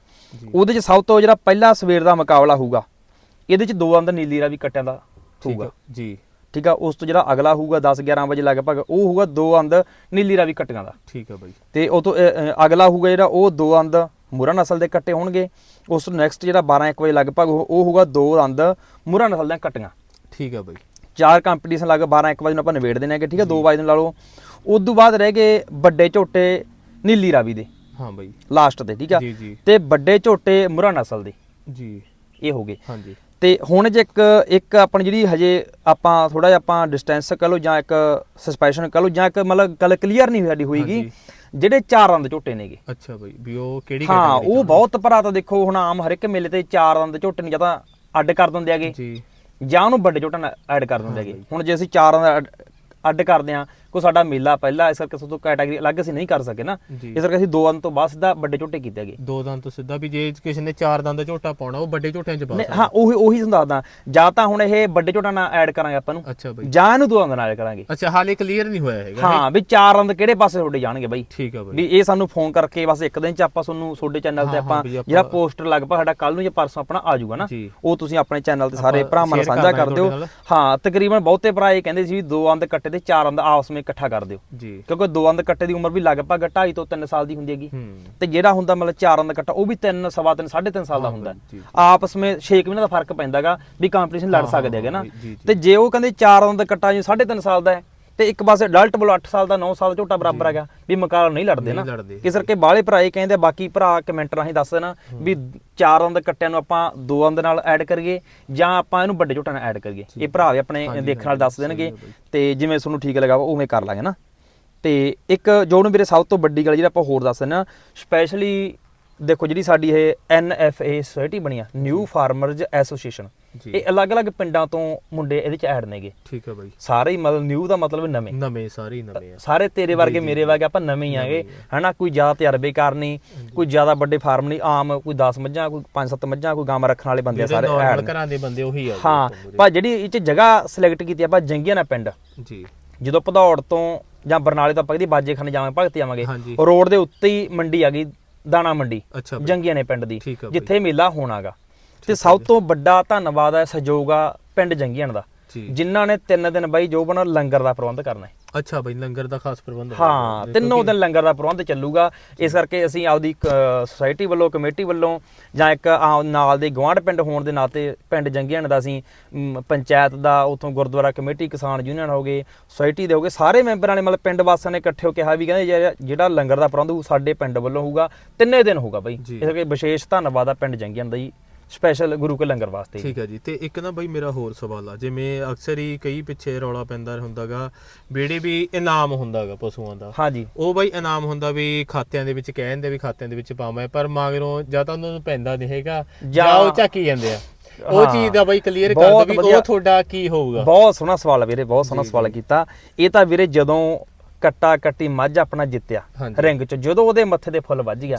ਉਹਦੇ ਚ ਸਭ ਤੋਂ ਜਿਹੜਾ ਪਹਿਲਾ ਸਵੇਰ ਦਾ ਮੁਕਾਬਲਾ ਹੋਊਗਾ ਇਹਦੇ ਚ ਦੋ ਅੰਦਰ ਨੀਲੀ ਰਾਵੀ ਕੱਟਿਆਂ ਦਾ ਹੋਊਗਾ। ਜੀ। ਠੀਕ ਆ ਉਸ ਤੋਂ ਜਿਹੜਾ ਅਗਲਾ ਹੋਊਗਾ 10 11 ਵਜੇ ਲਗਭਗ ਉਹ ਹੋਊਗਾ ਦੋ ਅੰਦ ਨੀਲੀ ਰਾਵੀ ਕੱਟੀਆਂ ਦਾ। ਠੀਕ ਆ ਬਾਈ। ਤੇ ਉਹ ਤੋਂ ਅਗਲਾ ਹੋਊਗਾ ਜਿਹੜਾ ਉਹ ਦੋ ਅੰਦ ਮੁਰਾ ਨਸਲ ਦੇ ਕੱਟੇ ਹੋਣਗੇ। ਉਸ ਤੋਂ ਨੈਕਸਟ ਜਿਹੜਾ 12 1 ਵਜੇ ਲਗਭਗ ਉਹ ਹੋਊਗਾ ਦੋ ਅੰਦ ਮੁਰਾ ਨਸਲ ਦੀਆਂ ਕੱਟੀਆਂ ਠੀਕ ਆ ਬਾਈ। ਚਾਰ ਕੰਪੀਟੀਸ਼ਨ ਲੱਗ 12 1 ਵਜੇ ਨੂੰ ਆਪਾਂ ਨਿਬੇੜ ਦੇਣੇ ਹੈਗੇ ਠੀਕ ਹੈ 2 ਵਜੇ ਨੂੰ ਲਾ ਲਓ। ਉਸ ਤੋਂ ਬਾਅਦ ਰਹਿ ਗਏ ਵੱਡੇ ਝੋਟੇ ਨੀਲੀ ਰਾਵੀ ਦੇ। ਹਾਂ ਬਾਈ। ਲਾਸਟ ਤੇ ਠੀਕ ਆ। ਤੇ ਵੱਡੇ ਝੋਟੇ ਮੁਰਾ ਨਸਲ ਦੇ। ਜੀ। ਇਹ ਹੋ ਗਏ। ਹਾਂਜੀ। ਤੇ ਹੁਣ ਜੇ ਇੱਕ ਇੱਕ ਆਪਣੀ ਜਿਹੜੀ ਹਜੇ ਆਪਾਂ ਥੋੜਾ ਜਿਹਾ ਆਪਾਂ ਡਿਸਟੈਂਸ ਕਹ ਲਓ ਜਾਂ ਇੱਕ ਸਸਪੈਸ਼ਨ ਕਹ ਲਓ ਜਾਂ ਇੱਕ ਮਤਲਬ ਗੱਲ ਕਲੀਅਰ ਨਹੀਂ ਸਾਡੀ ਹੋਈਗੀ ਹਾਂਜੀ। ਜਿਹੜੇ ਚਾਰ ਰੰਦ ਝੋਟੇ ਨੇਗੇ ਅੱਛਾ ਬਾਈ ਵੀ ਉਹ ਕਿਹੜੀ ਹਾਂ ਉਹ ਬਹੁਤ ਭਰਾ ਤਾਂ ਦੇਖੋ ਹੁਣ ਆਮ ਹਰ ਇੱਕ ਮੇਲੇ ਤੇ ਚਾਰ ਰੰਦ ਝੋਟੇ ਨੂੰ ਜਾਂ ਤਾਂ ਅੱਡ ਕਰ ਦਿੰਦੇ ਹੈਗੇ ਜੀ। ਜਾਂ ਉਹਨੂੰ ਵੱਡੇ ਝੋਟੇ ਨਾਲ ਐਡ ਕਰ ਦਿੰਦੇ ਹੈਗੇ ਹੁਣ ਜੇ ਅਸੀਂ ਚਾਰਾਂ ਦਾ ਅੱਡ- ਅੱਡ ਕਰਦੇ ਆ ਕੋ ਸਾਡਾ ਮੇਲਾ ਪਹਿਲਾ ਇਸ ਕਰਕੇ ਤੋਂ ਕੈਟਾਗਰੀ ਅਲੱਗ ਅਸੀਂ ਨਹੀਂ ਕਰ ਸਕੇ ਨਾ। ਇਸ ਕਰਕੇ ਅਸੀਂ ਦੋ ਅੰਨ ਤੋਂ ਬਾਅਦ ਸਿੱਧਾ ਵੱਡੇ ਝੋਟੇ ਕੀਤੇ ਹੈਗੇ। ਦੋ ਦੰਦ ਤੋਂ ਸਿੱਧਾ ਵੀ ਜੇ ਕਿਸੇ ਨੇ ਚਾਰ ਦੰਦ ਦਾ ਝੋਟਾ ਪਾਉਣਾ ਉਹ ਵੱਡੇ ਝੋਟਿਆਂ ਚ ਪਾ ਨਹੀਂ, ਸਕਦਾ। ਹਾਂ ਉਹੀ ਉਹੀ ਤੁਹਾਨੂੰ ਦੱਸਦਾ। ਜਾਂ ਤਾਂ ਹੁਣ ਇਹ ਵੱਡੇ ਝੋਟਾ ਨਾਲ ਐਡ ਕਰਾਂਗੇ ਆਪਾਂ ਨੂੰ। ਅੱਛਾ ਬਾਈ। ਜਾਂ ਇਹਨੂੰ ਦੋ ਅੰਨ ਨਾਲ ਐਡ ਕਰਾਂਗੇ। ਅੱਛਾ ਹਾਲੇ ਕਲੀਅਰ ਨਹੀਂ ਹੋਇਆ ਹੈਗਾ ਹਾਂ ਵੀ ਚਾਰ ਅੰਦ ਕਿਹੜੇ ਪਾਸੇ ਤੁਹਾਡੇ ਜਾਣਗੇ ਬਾਈ? ਠੀਕ ਆ ਬਾਈ। ਵੀ ਇਹ ਸਾਨੂੰ ਫੋਨ ਕਰਕੇ ਬਸ ਇੱਕ ਦਿਨ ਚ ਆਪਾਂ ਤੁਹਾਨੂੰ ਤੁਹਾਡੇ ਚੈਨਲ ਤੇ ਆਪਾਂ ਜਿਹੜਾ ਪੋਸਟਰ ਲਗਭਗ ਸਾਡਾ ਕੱਲ ਨੂੰ ਜਾਂ ਪਰਸੋਂ ਆਪਣਾ ਆ ਜਾਊਗਾ ਨਾ। ਉਹ ਤੁਸੀਂ ਆਪਣੇ ਚੈਨਲ ਤੇ ਸਾਰੇ ਭਰਾਵਾਂ ਨਾਲ ਸਾਂਝਾ ਕਰ ਦਿਓ। ਹਾਂ ਤਕਰੀਬਨ ਬਹੁਤੇ ਭਰਾ ਇਹ ਕਹਿੰਦੇ ਸੀ ਵੀ ਦੋ ਅੰਦ ਕੱਟੇ ਤੇ ਚਾਰ ਅੰਦ ਆਪਸ ਵਿੱਚ ਇਕੱਠਾ ਕਰ ਦਿਓ। ਜੀ। ਕਿਉਂਕਿ ਦੋ ਅੰਦ ਕੱਟੇ ਦੀ ਉਮਰ ਵੀ ਲਗਭਗ 2.5 ਤੋਂ 3 ਸਾਲ ਦੀ ਹੁੰਦੀ ਹੈਗੀ। ਤੇ ਜਿਹੜਾ ਹੁੰਦਾ ਮਤਲਬ ਚਾਰ ਅੰਦ ਕੱਟਾ ਉਹ ਵੀ 3 ਸਵਾ 3 3.5 ਸਾਲ ਦਾ ਹੁੰਦਾ। ਆਪਸ ਵਿੱਚ 6 ਮਹੀਨੇ ਦਾ ਫ਼ਰਕ ਪੈਂਦਾਗਾ ਵੀ ਕੰਪੀਟੀਸ਼ਨ ਲੜ ਸਕਦੇ ਹੈਗੇ ਨਾ। ਤੇ ਜੇ। ਉਹ ਕਹਿੰਦੇ ਚਾਰ ਅੰਦ ਕੱਟਾ ਜੀ 3.5 ਸਾਲ ਦਾ ਹੈ ਤੇ ਇੱਕ ਪਾਸੇ ਅਡਲਟ ਬਲ 8 ਸਾਲ ਦਾ 9 ਸਾਲ ਦਾ ਝੋਟਾ ਬਰਾਬਰ ਹੈਗਾ ਵੀ ਮੁਕਾਬਲਾ ਨਹੀਂ ਲੜਦੇ ਨਾ। ਕਰਕੇ ਬਾਹਲੇ ਭਰਾ ਇਹ ਕਹਿੰਦੇ ਬਾਕੀ ਭਰਾ ਕਮੈਂਟ ਰਾਹੀਂ ਦੱਸ ਦੇਣਾ ਵੀ ਚਾਰ ਅੰਦ ਕੱਟਿਆਂ ਨੂੰ ਆਪਾਂ ਦੋ ਅੰਦ ਨਾਲ ਐਡ ਕਰੀਏ ਜਾਂ ਆਪਾਂ ਇਹਨੂੰ ਵੱਡੇ ਝੋਟਿਆਂ ਨਾਲ ਐਡ ਕਰੀਏ। ਇਹ ਭਰਾ ਵੀ ਆਪਣੇ ਦੇਖਣ ਨਾਲ ਦੱਸ ਦੇਣਗੇ। ਤੇ ਜਿਵੇਂ ਤੁਹਾਨੂੰ ਠੀਕ ਲੱਗਾ ਉਵੇਂ ਕਰ ਲਾਂਗੇ ਨਾ। ਤੇ ਇੱਕ ਜੋ ਨੂੰ ਮੇਰੇ ਸਭ ਤੋਂ ਵੱਡੀ ਗੱਲ ਜਿਹੜੀ ਆਪਾਂ ਹੋਰ ਦੱਸ ਆ ਸਪੈਸ਼ਲੀ ਦੇਖੋ ਜਿਹੜੀ ਸਾਡੀ ਇਹ NFA ਸੋਸਾਇਟੀ ਬਣੀ ਆ ਨਿਊ ਫਾਰਮਰਜ਼ ਐਸੋਸੀਏਸ਼ਨ। ਇਹ ਅਲੱਗ-ਅਲੱਗ ਪਿੰਡਾਂ ਤੋਂ ਮੁੰਡੇ ਇਹਦੇ ਚ ਐਡ ਨੇਗੇ। ਠੀਕ ਆ ਬਾਈ। ਸਾਰੇ ਹੀ ਮਤਲਬ ਨਿਊ ਦਾ ਮਤਲਬ ਨਵੇਂ। ਨਵੇਂ ਸਾਰੇ ਹੀ ਨਵੇਂ ਆ। ਸਾਰੇ ਤੇਰੇ ਵਰਗੇ ਮੇਰੇ ਵਰਗੇ ਆਪਾਂ ਨਵੇਂ ਹੀ ਆਗੇ। ਹਨਾ ਕੋਈ ਜ਼ਿਆਦਾ ਤਜਰਬੇਕਾਰ ਨਹੀਂ ਕੋਈ ਜ਼ਿਆਦਾ ਵੱਡੇ ਫਾਰਮ ਨਹੀਂ ਆਮ ਕੋਈ 10 ਮੱਝਾਂ ਕੋਈ 5-7 ਮੱਝਾਂ ਕੋਈ ਗਾਵਾਂ ਰੱਖਣ ਵਾਲੇ ਬੰਦੇ ਸਾਰੇ ਐਡ ਘਰਾਂ ਦੇ ਬੰਦੇ ਉਹੀ ਆ ਹਾਂ। ਪਰ ਜਿਹੜੀ ਇਹ ਚ ਜਗ੍ਹਾ ਸਿਲੈਕਟ ਕੀਤੀ ਆਪਾਂ ਜੰਗੀਆਂ ਨਾ ਪਿੰਡ। ਜੀ। ਜਦੋਂ ਭਦੌੜ ਤੋਂ ਜਾਂ ਬਰਨਾਲੇ ਤੋਂ ਆਪਾਂ ਕਿਹਦੀ ਬਾਜੇਖਾਨੇ ਜਾਵਾਂਗੇ ਭਗਤ ਜਾਵਾਂਗੇ। ਰੋਡ ਦੇ ਉੱਤੇ ਹੀ ਮੰਡੀ ਆ ਗਈ ਦਾਣਾ ਮੰਡੀ। ਜੰਗੀਆਂ ਨੇ ਪਿੰਡ ਦੀ। ਜਿੱਥੇ ਮੇਲਾ ਹੋਣਾਗਾ। ਤੇ ਸਭ ਤੋਂ ਵੱਡਾ ਧੰਨਵਾਦ ਹੈ ਸਹਿਯੋਗ ਆ ਪਿੰਡ ਜੰਗੀਆਂ ਦਾ ਜਿਨ੍ਹਾਂ ਨੇ ਤਿੰਨ ਦਿਨ ਬਾਈ ਜੋ ਬਣਾ ਲੰਗਰ ਦਾ ਪ੍ਰਬੰਧ ਕਰਨਾ ਹੈ। ਅੱਛਾ ਬਾਈ ਲੰਗਰ ਦਾ ਖਾਸ ਪ੍ਰਬੰਧ ਹੈ ਤਿੰਨੋਂ ਦਿਨ ਲੰਗਰ ਦਾ ਪ੍ਰਬੰਧ ਚੱਲੂਗਾ। ਇਸ ਕਰਕੇ ਅਸੀਂ ਆਪਦੀ ਸੁਸਾਇਟੀ ਵੱਲੋਂ ਕਮੇਟੀ ਵੱਲੋਂ ਜਾਂ ਇੱਕ ਨਾਲ ਦੇ ਗਵਾਂਢ ਪਿੰਡ ਹੋਣ ਦੇ ਨਾਤੇ ਪਿੰਡ ਜੰਗੀਆਂ ਦਾ ਅਸੀਂ ਪੰਚਾਇਤ ਦਾ ਉਥੋਂ ਗੁਰਦੁਆਰਾ ਕਮੇਟੀ ਕਿਸਾਨ ਯੂਨੀਅਨ ਹੋ ਗਏ ਸੁਸਾਇਟੀ ਦੇ ਹੋ ਗਏ ਸਾਰੇ ਮੈਂਬਰਾਂ ਨੇ ਮਤਲਬ ਪਿੰਡ ਵਾਸੀਆਂ ਨੇ ਇਕੱਠੇ ਹੋ ਕੇ ਕਿਹਾ ਵੀ ਕਹਿੰਦੇ ਜਿਹੜਾ- ਲੰਗਰ ਦਾ ਪ੍ਰਬੰਧ ਸਾਡੇ ਪਿੰਡ ਵੱਲੋਂ ਹੋਊਗਾ ਤਿੰਨੇ ਦਿਨ ਹੋਊਗਾ ਬਾਈ। ਇਸ ਕਰਕੇ ਵਿਸ਼ੇਸ਼ ਧੰਨਵਾਦ ਆ ਪਿੰਡ ਜੰਗੀਆਂ ਦਾ ਜੀ। ਸਪੈਸ਼ਲ ਗੁਰੂ ਕੇ ਲੰਗਰ ਵਾਸਤੇ ਠੀਕ ਹੈ ਜੀ ਤੇ ਇੱਕ ਨਾ ਬਾਈ ਮੇਰਾ ਹੋਰ ਸਵਾਲ ਆ ਜਿਵੇਂ ਅਕਸਰ ਹੀ ਕਈ ਪਿੱਛੇ ਰੌਲਾ ਪੈਂਦਾ ਹੁੰਦਾਗਾ ਬੇੜੇ ਵੀ ਇਨਾਮ ਹੁੰਦਾਗਾ ਪਸ਼ੂਆਂ ਦਾ ਹਾਂਜੀ ਉਹ ਬਾਈ ਇਨਾਮ ਹੁੰਦਾ ਵੀ ਖਾਤਿਆਂ ਦੇ ਵਿੱਚ ਕਹਿ ਦਿੰਦੇ ਵੀ ਖਾਤਿਆਂ ਦੇ ਵਿੱਚ ਪਾਵਾਂ ਪਰ ਮਗਰੋਂ ਜਾਂ ਤਾਂ ਉਹਨਾਂ ਨੂੰ ਪੈਂਦਾ ਨਹੀਂ ਹੈਗਾ ਜਾਂ ਉਹ ਝਾਕੀ ਜਾਂਦੇ ਆ ਉਹ। ਚੀਜ਼ ਦਾ ਬਾਈ ਕਲੀਅਰ ਕਰ ਦਿਓ ਵੀ। ਉਹ ਤੁਹਾਡਾ ਕੀ ਹੋਊਗਾ ਬਹੁਤ ਸੋਹਣਾ ਸਵਾਲ ਆ ਵੀਰੇ ਬਹੁਤ ਸੋਹਣਾ ਸਵਾਲ। ਕੀਤਾ ਇਹ ਤਾਂ ਵੀਰੇ ਜਦੋਂ ਕੱਟਾ ਕੱਟੀ ਮੱਝ ਆਪਣਾ ਜਿੱਤਿਆ। ਰਿੰਗ ਚ ਜਦੋਂ ਉਹਦੇ ਮੱਥੇ ਤੇ ਫੁੱਲ ਵੱਜ ਗਿਆ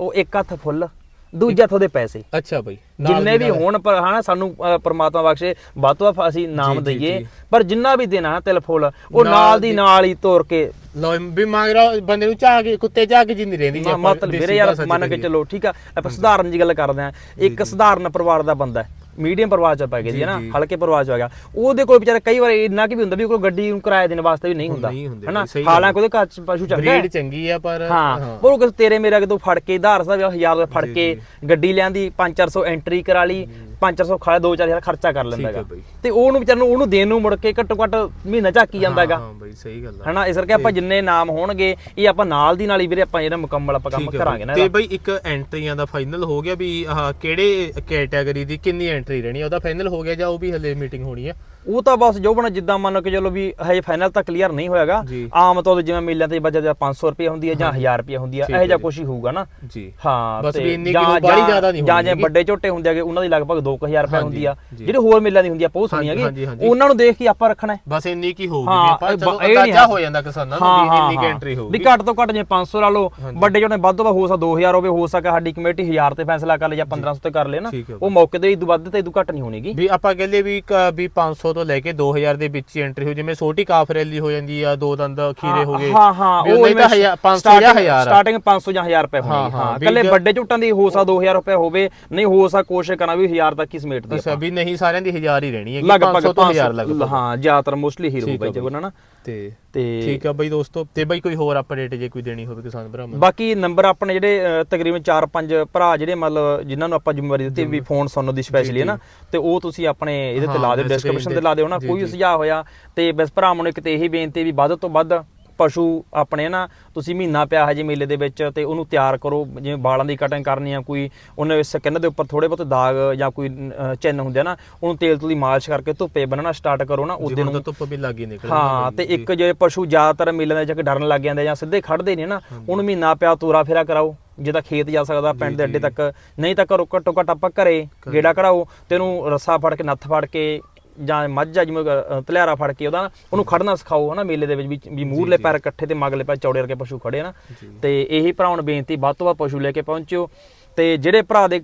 ਉਹ ਇੱਕ ਹੱਥ ਫੁੱਲ ਦੂਜਾ ਹੱਥ ਉਹਦੇ ਪੈਸੇ। ਅੱਛਾ ਬਾਈ ਜਿੰਨੇ ਵੀ। ਹੋਣ ਪਰ ਹਨਾ ਸਾਨੂੰ ਪ੍ਰਮਾਤਮਾ ਬਖਸ਼ੇ ਵੱਧ ਤੋਂ ਵੱਧ ਅਸੀਂ ਨਾਮ ਦਈਏ। ਪਰ ਜਿੰਨਾ ਵੀ ਦੇਣਾ ਤਿਲ ਫੁੱਲ ਉਹ ਨਾਲ ਦੀ ਨਾਲ ਹੀ ਤੋਰ ਕੇ। ਲੋ ਵੀ ਮਗਰਾ ਬੰਦੇ ਨੂੰ ਚਾਹ ਕੇ ਕੁੱਤੇ ਚਾਹ ਕੇ ਜਿੰਦੀ ਰਹਿੰਦੀ ਜੇ ਮਤਲਬ ਵੀਰੇ ਯਾਰ ਮੰਨ ਕੇ। ਚੱਲੋ ਠੀਕ ਆ? ਆਪਾਂ ਸਧਾਰਨ ਜੀ ਗੱਲ ਕਰਦੇ ਆ ਇੱਕ ਸਧਾਰਨ ਪਰਿਵਾਰ ਦਾ ਬੰਦਾ ਹੈ। ਮੀਡੀਅਮ ਪਰਿਵਾਰ ਚ ਪੈ ਗਿਆ ਜੀ ਜੀ, ਨਾ? ਜੀ। ਹਲਕੇ ਪਰਿਵਾਰ ਚ ਆ ਗਿਆ। ਉਹਦੇ ਕੋਲ ਵਿਚਾਰਾ ਕਈ ਵਾਰ ਇੰਨਾ ਕਿ ਵੀ ਹੁੰਦਾ ਵੀ ਕੋਈ ਗੱਡੀ ਨੂੰ ਕਿਰਾਏ ਦੇਣ ਵਾਸਤੇ ਵੀ ਨਹੀਂ ਹੁੰਦਾ ਹਨਾ? ਹਾਲਾਂਕਿ ਉਹਦੇ ਘਰ ਚ ਪਸ਼ੂ ਚੰਗਾ ਹੈ। ਬਰੀਡ ਚੰਗੀ ਆ ਪਰ ਹਾਂ ਪਰ ਉਹ ਕਿਸੇ ਤੇਰੇ ਮੇਰੇ ਅੱਗੇ ਤੋਂ ਫੜ ਕੇ ਆਧਾਰ ਸਾਹਿਬ 1000 ਰੁਪਏ ਫੜ ਕੇ ਗੱਡੀ ਲਿਆਂਦੀ 5-400 ਐਂਟਰੀ ਕਰਾ ਲਈ 5-400 ਖਾਇਆ 2-4000 ਖਰਚਾ ਕਰ ਲੈਂਦਾ ਹੈ ਹੈਗਾ। ਤੇ ਉਹਨੂੰ ਵਿਚਾਰ ਨੂੰ ਉਹਨੂੰ ਦੇਣ ਨੂੰ ਮੁੜ ਕੇ ਘੱਟੋ ਘੱਟ ਮਹੀਨਾ ਝਾਕੀ ਜਾਂਦਾ ਹੈਗਾ ਹਾਂ ਬਾਈ ਸਹੀ ਗੱਲ ਆ। ਹਨਾ ਇਸ ਕਰਕੇ ਆਪਾਂ ਜਿੰਨੇ ਨਾਮ ਹੋਣਗੇ ਇਹ ਆਪਾਂ ਨਾਲ ਦੀ ਨਾਲ ਹੀ ਵੀਰੇ ਆਪਾਂ ਜਿਹੜਾ ਮੁਕੰਮਲ ਆਪਾਂ ਕੰਮ ਹੈ ਕਰਾਂਗੇ ਨਾ ਤੇ। ਬਈ ਇੱਕ ਐਂਟਰੀਆਂ ਦਾ ਫਾਈਨਲ ਹੋ ਗਿਆ ਵੀ ਆਹ ਕਿਹੜੇ ਕੈਟਾਗਰੀ ਦੀ ਕਿੰਨੀ ਐਂਟਰੀ ਰਹਿਣੀ ਉਹਦਾ ਫਾਈਨਲ ਹੋ ਗਿਆ ਜਾਂ ਉਹ ਵੀ ਹਲੇ ਮੀਟਿੰਗ ਹੋਣੀ ਆ? ਉਹ ਤਾਂ ਬਸ ਜੋ ਬਣਾ ਜਿੱਦਾਂ ਮੰਨ ਕੇ ਚਲੋ ਵੀ ਹਜੇ ਫਾਈਨਲ ਤਾਂ ਕਲੀਅਰ ਨਹੀਂ ਹੋਇਆਗਾ ਜੀ। ਆਮ ਤੌਰ ਤੇ ਜਿਵੇਂ ਮੇਲਿਆਂ ਤੇ ਬਜਟ 500 ਰੁਪਏ ਹੁੰਦੀ ਹੈ ਜਾਂ 1000 ਰੁਪਏ ਹੁੰਦੀ ਹੈ ਇਹੋ ਜਿਹਾ ਜੀ। ਕੁਝ ਹੀ ਹੋਊਗਾ ਨਾ ਜੀ ਹਾਂ ਬਸ ਵੀ ਇੰਨੀ ਜਾਂ- ਕਿਲੋ ਜਾਂ- ਜ਼ਿਆਦਾ ਨਹੀਂ ਜਾਂ ਹੋਣੀ ਜੇ ਹੈਗੀ। ਵੱਡੇ ਝੋਟੇ ਹੁੰਦੇ ਹੈਗੇ ਉਹਨਾਂ ਦੀ ਲਗਭਗ 2000 ਰੁਪਏ ਹਾਂਜੀ, ਹੁੰਦੀ ਆ ਜੀ। ਜਿਹੜੇ ਹੋਰ ਮੇਲਿਆਂ ਦੀ ਹੁੰਦੀ ਆ ਬਹੁਤ ਸੁਣੀ ਹਾਂਜੀ, ਹੈਗੀ। ਉਹਨਾਂ ਨੂੰ ਦੇਖ ਕੇ ਆਪਾਂ ਰੱਖਣਾ ਹੈ ਬਸ ਇੰਨੀ ਕੀ ਹੋਊਗੀ ਆਪਾਂ ਚਲੋ ਅੰਦਾਜ਼ਾ ਹੈ। ਜਾਂਦਾ ਕਿਸਾਨਾਂ ਨੂੰ ਵੀ ਇੰਨੀ ਕਿ ਹਾਂ। ਐਂਟਰੀ ਵੀ ਹੋਊਗੀ ਘੱਟ ਤੋਂ ਘੱਟ ਜੇ 500 ਲਾ ਲਓ। ਵੱਡੇ ਝੋਟੇ ਵੱਧ ਤੋਂ ਵੱਧ ਹੋ ਸਕਦਾ 2000 ਹੋਵੇ ਹੋ ਸਕਦਾ ਸਾਡੀ ਕਮੇਟੀ 1000 ਤੇ ਫੈਸਲਾ ਕਰ ਲੇ ਜਾਂ 1500 ਤੇ ਕਰ ਲੇ ਨਾ ਉਹ ਮੌਕੇ ਤੇ ਇਦੋਂ ਵੱਧ ਤੇ ਇਦੋਂ ਘੱਟ ਨਹੀਂ ਹੋਣੀਗੀ ਵੀ ਆਪਾਂ ਕਹਿੰਦੇ ਵੀ 500 ਤੋਂ ਲੈ ਕੇ 2000 ਦੇ ਵਿੱਚ ਹੀ ਐਂਟਰੀ ਹੋ ਜਿਵੇਂ ਛੋਟੀ ਕਾਫ ਰੈਲੀ ਹੋ ਜਾਂਦੀ ਆ ਦੋ ਦੰਦ ਖੀਰੇ ਹੋ ਗਏ। ਹਾਂ ਹਾਂ ਨਹੀਂ ਤਾਂ 500 ਜਾਂ 1000 ਸਟਾਰਟਿੰਗ 500 ਜਾਂ 1000 ਰੁਪਏ ਹੋਣੀ ਹਾਂ, ਕੱਲੇ ਜ- ਵੱਡੇ ਝੋਟਾਂ ਦੀ ਹੋ ਸਕਦਾ 2000 ਰੁਪਏ ਹੋਵੇ ਨਹੀਂ ਹੋ ਸਕਦਾ ਕੋਸ਼ਿਸ਼ ਕਰਾਂ ਵੀ 1000 ਤੱਕ ਹੀ ਸਮੇਟ ਦੀ ਵੀ ਨਹੀਂ ਸਾਰਿਆਂ ਦੀ 1000 ਹੀ ਰਹਿਣੀ ਹੈ ਲਗਭਗ 500 ਤੋਂ 1000 ਲਗਭਗ ਹਾਂ ਜ਼ਿਆਦਾਤਰ ਮੋਸਟਲੀ ਹੀਰੋ ਬਾਈ ਜਗੋ ਨਾ ਤੇ ਤੇ ਠੀਕ ਆ ਬਈ ਦੋਸਤੋ ਤੇ ਬਈ ਕੋਈ ਹੋਰ ਅਪਡੇਟ ਜੇ ਕੋਈ ਦੇਣੀ ਹੋਵੇ ਕਿਸਾਨ ਭਰਾਵਾਂ ਨੂੰ? ਬਾਕੀ ਨੰਬਰ ਆਪਣੇ ਜਿਹੜੇ ਅ, ਤਕਰੀਬਨ 4-5 ਭਰਾ ਜਿਹੜੇ ਮਤਲਬ ਜਿਨ੍ਹਾਂ ਨੂੰ ਆਪਾਂ ਜ਼ਿੰਮੇਵਾਰੀ ਦਿੱਤੀ ਵੀ ਫੋਨ ਸੁਣਨ ਦੀ ਸਪੈਸ਼ਲੀ ਹੈ ਨਾ ਤੇ ਉਹ ਤੁਸੀਂ ਆਪਣੇ ਇਹਦੇ ਤੇ ਹਾਂ, ਲਾ ਦਿਓ ਡਿਸਕ੍ਰਿਪਸ਼ਨ ਤੇ ਲਾ ਦਿਓ ਨਾ ਜੀ, ਕੋਈ ਜੀ। ਸੁਝਾਅ ਹੋਇਆ ਤੇ ਬਸ ਭਰਾਵਾਂ ਨੂੰ ਇੱਕ ਤੇ ਇਹੀ ਬੇਨਤੀ ਵੀ ਵੱਧ ਤੋਂ ਵੱਧ ਪਸ਼ੂ ਆਪਣੇ ਨਾ ਤੁਸੀਂ ਮਹੀਨਾ ਪਿਆ ਹਜੇ ਮੇਲੇ ਦੇ ਵਿੱਚ ਤੇ ਉਹਨੂੰ ਤਿਆਰ ਕਰੋ ਜਿਵੇਂ ਵਾਲਾਂ ਦੀ ਕਟਿੰਗ ਕਰਨੀ ਆ ਕੋਈ ਉਹਨੇ ਸਕਿਨ ਦੇ ਉੱਪਰ ਥੋੜੇ ਬਹੁਤ ਦਾਗ ਜਾਂ ਕੋਈ ਚਿੰਨ ਹੁੰਦੇ ਆ ਨਾ ਉਹਨੂੰ ਤੇਲ ਤੋਂ ਦੀ ਮਾਲਿਸ਼ ਕਰਕੇ ਧੁੱਪੇ ਬੰਨਣਾ ਸਟਾਰਟ ਕਰੋ ਨਾ ਉਹਦੇ ਨੂੰ ਧੁੱਪ ਵੀ ਲੱਗੀ ਨਿਕਲ ਹਾਂ ਤੇ ਇੱਕ ਜੇ ਪਸ਼ੂ ਜ਼ਿਆਦਾਤਰ ਮੇਲਿਆਂ ਦੇ ਜਾ ਕੇ ਡਰਨ ਲੱਗ ਜਾਂਦੇ ਜਾਂ ਸਿੱਧੇ ਖੜਦੇ ਨੇ ਨਾ ਉਹਨੂੰ ਮਹੀਨਾ ਪਿਆ ਤੋਰਾ ਫੇਰਾ ਕਰਾਓ ਜੇ ਤਾਂ ਖੇਤ ਜਾ ਸਕਦਾ ਪਿੰਡ ਦੇ ਅੱਡੇ ਤੱਕ ਨਹੀਂ ਤਾਂ ਘਰੋਂ ਘੱਟੋ ਘੱਟ ਆਪਾਂ ਘਰੇ। ਗੇੜਾ ਕਢਾਓ ਤੇ ਉਹਨੂੰ ਰੱਸਾ ਫੜ ਕੇ ਨੱਥ ਫੜ ਕੇ ਜਾਂ ਮੱਝ ਆ ਜਿਵੇਂ ਅ, ਧਲਿਆਰਾ ਫੜ ਕੇ ਉਹਦਾ ਉਹਨੂੰ ਖੜਨਾ ਸਿਖਾਓ ਹਨਾ ਮੇਲੇ ਦੇ ਵਿੱਚ ਵੀ- ਮੂਹਰਲੇ ਪੈਰ ਇਕੱਠੇ ਤੇ ਮਗਲੇ ਪੈਰ ਚੌੜੇ ਕਰਕੇ ਪਸ਼ੂ ਖੜੇ ਆ ਨਾ ਤੇ ਇਹੀ ਭਰਾਉਣ ਬੇਨਤੀ ਵੱਧ ਤੋਂ ਵੱਧ ਪਸ਼ੂ ਲੈ ਕੇ ਪਹੁੰਚਿਓ। ਤੇ ਜਿਹੜੇ ਭਰਾ ਦੇ